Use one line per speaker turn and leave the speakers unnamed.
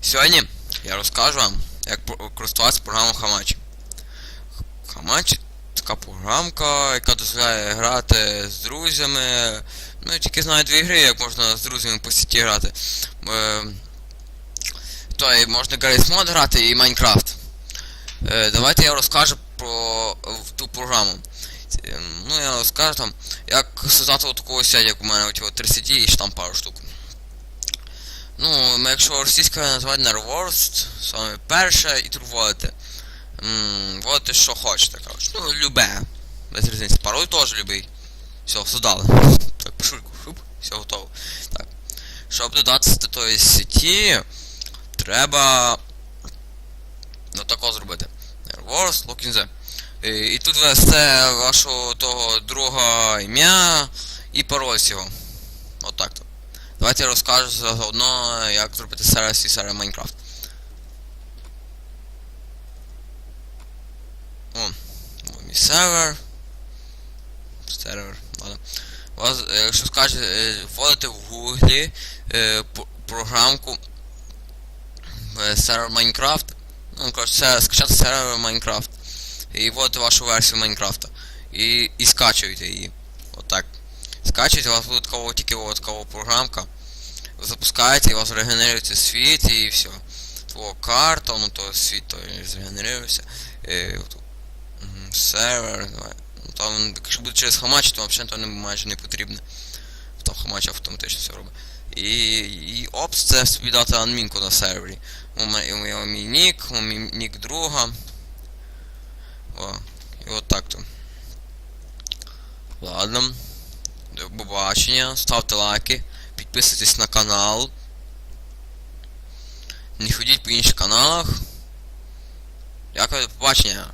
Сьогодні я розкажу вам, як користуватися програмою Hamachi. Hamachi така програмка, яка дозволяє грати з друзями. Ну, я тільки знаю дві гри, як можна з друзями по сіті грати. Е, то і можна Garry's Mod грати і Майнкрафт. Е, давайте я розкажу про е, ту програму. Ну, я розкажу там, як создати таку ось, як у мене от 30 і ще там пару штук. Ну, якщо російська називати Nerworst, саме перше, і тут вводите. М, Вводите, що хочете, коротше. Ну, любе. Без різниці. Пароль теж любий. Все, создали. Так, пишульку, шуп, все готово. Так. Щоб додатися до тої сеті, треба ну тако зробити. Nerworst, the. І, і тут ввести вашого того друга ім'я і пароль його. Отак то. Давайте я розкажу заодно, як зробити сервіс і сервер Майнкрафт. О, мій сервер. Сервер, ладно. Вас, е, якщо скажете, е, вводите в гуглі е, програмку сервер Майнкрафт. Ну, коротше, скачати сервер Майнкрафт. І вводите вашу версію Майнкрафта. І, і скачуєте її. Отак. Скачуєте, у вас буде такова тільки от програмка. Ви запускаєте, і у вас регенерується світ і все. Твого карта, ну то світ то зрегенерується. Сервер, давай. Ну там, якщо буде через хамач, то взагалі то не, майже не потрібно. Там хамач автоматично все робить. І, і опс, це собі дати адмінку на сервері. У мій нік, у мій нік друга. О, і от так то. Ладно. До побачення, ставте лайки, підписуйтесь на канал. Не ходіть по інших каналах. Дякую, до побачення.